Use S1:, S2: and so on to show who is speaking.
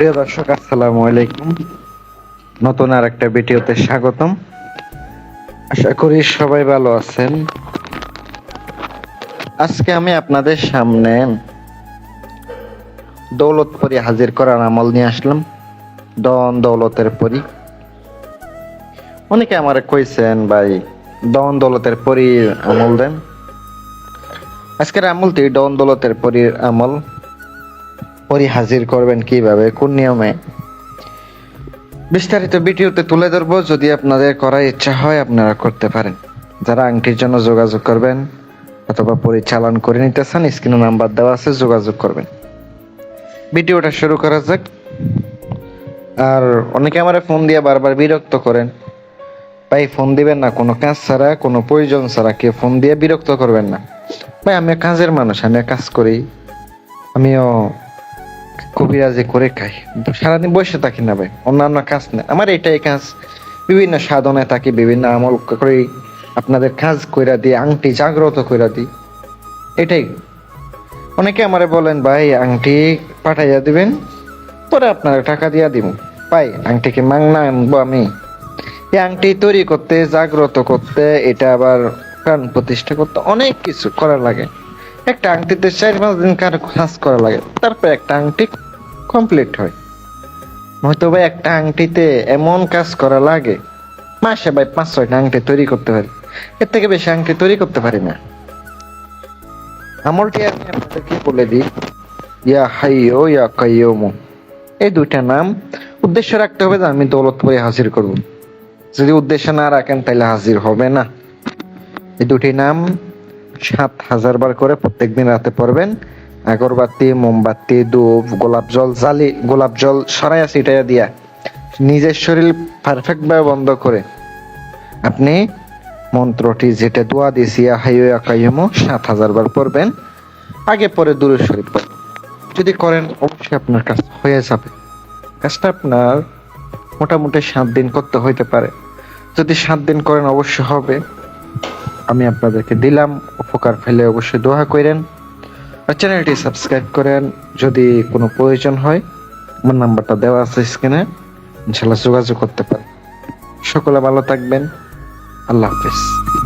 S1: প্রিয় দর্শক, আসসালামু আলাইকুম। নতুন আর একটা ভিডিওতে স্বাগতম। আশা করি সবাই ভালো আছেন। আজকে আমি আপনাদের সামনে দৌলতপুরি হাজির করার আমল নিয়ে আসলাম। দন দৌলতের পরি। অনেকে আমার কইছেন, ভাই, দন দৌলতের পরি আমল দেন। আজকের আমলটি দন দৌলতের পরির আমল। পরি হাজির করবেন কীভাবে? কোন নিয়মে? বিস্তারিত ভিডিওতে তুলে ধরবো, যদি আপনাদের করার ইচ্ছা হয় আপনারা করতে পারেন। যারা আংটির জন্য যোগাযোগ করবেন অথবা পরিচালন করে নিতে চান স্ক্রিনে নাম্বার দেওয়া আছে, যোগাযোগ করবেন। ভিডিওটা শুরু করা যাক। আর অনেকে আমার ফোন দিয়ে বারবার বিরক্ত করেন। ভাই, ফোন দিবেন না, কোনো কাজ ছাড়া, কোনো প্রয়োজন ছাড়া কেউ ফোন দিয়ে বিরক্ত করবেন না। ভাই আমি কাজের মানুষ আমি কাজ করি। আমিও কবিরাজি করে খাই। সারাদিন বসে থাকি না ভাই, অন্যান্য কাজ নেই। আমার এটাই কাজ। বিভিন্ন সাধনে থাকি, বিভিন্ন আমল করে, আপনাদের কাজ কইরা দিই, আংটি জাগ্রত কইরা দিই। এটাই। অনেকে আমারে বলেন, ভাই, আংটি পাঠাইয়া দিবেন, পরে আপনারা টাকা দিয়া দিব। ভাই, আংটিকে মাংনা আনব আমি। এই আংটি তৈরি করতে, জাগ্রত করতে, এটা আবার প্রাণ প্রতিষ্ঠা করতে অনেক কিছু করা লাগে। একটা আংটিতে চার পাঁচ দিন কাজ করা লাগে, তারপর একটা আংটি কমপ্লিট হয়। হয়তো ভাই একটা আংটিতে এমন কাজ করা লাগে, মাসে ভাই পাঁচ ছয়টা আংটি তৈরি করতে পারি। এর থেকে বেশি আংটি তৈরি করতে পারি না। আমলটি আমি আপনাদেরকে বলে দিই, ইয়া হাইয়ো ইয়া কাইয়ুমু। এই দুইটা নাম উদ্দেশ্য রাখতে হবে যে আমি দৌলত দৌলতপুরে হাজির করব। যদি উদ্দেশ্য না রাখেন তাহলে হাজির হবে না। এই দুটি নাম সাত হাজার বার করে প্রত্যেকদিন রাতে পড়বেন। আগরবাতি, মোমবাতি, ধূপ, গোলাপ জল, জালি, গোলাপ জল সরাইয়া ছিটাইয়া দিয়া নিজের শরীর পারফেক্ট ভাবে বন্ধ করে। আপনি মন্ত্রটি যেটা দোয়া দিয়েছি হাইও আকাইমো সাত হাজার বার পড়বেন, আগে পরে দূরে শরীফ পড়বেন। যদি করেন, অবশ্যই আপনার কাজ হয়ে যাবে। কাজটা আপনার মোটামুটি সাত দিন করতে হইতে পারে। যদি সাত দিন করেন, অবশ্যই হবে। আমি আপনাদেরকে দিলাম, উপকার ফেলে অবশ্যই দোয়া করেন। চ্যানেলটি সাবস্ক্রাইব করেন যদি কোনো প্রয়োজন হয়। আমার নাম্বারটা দেওয়া আছে স্ক্রিনে। ইনশাল্লাহ যোগাযোগ করতে পারেন। সকলে ভালো থাকবেন। আল্লাহ হাফেজ।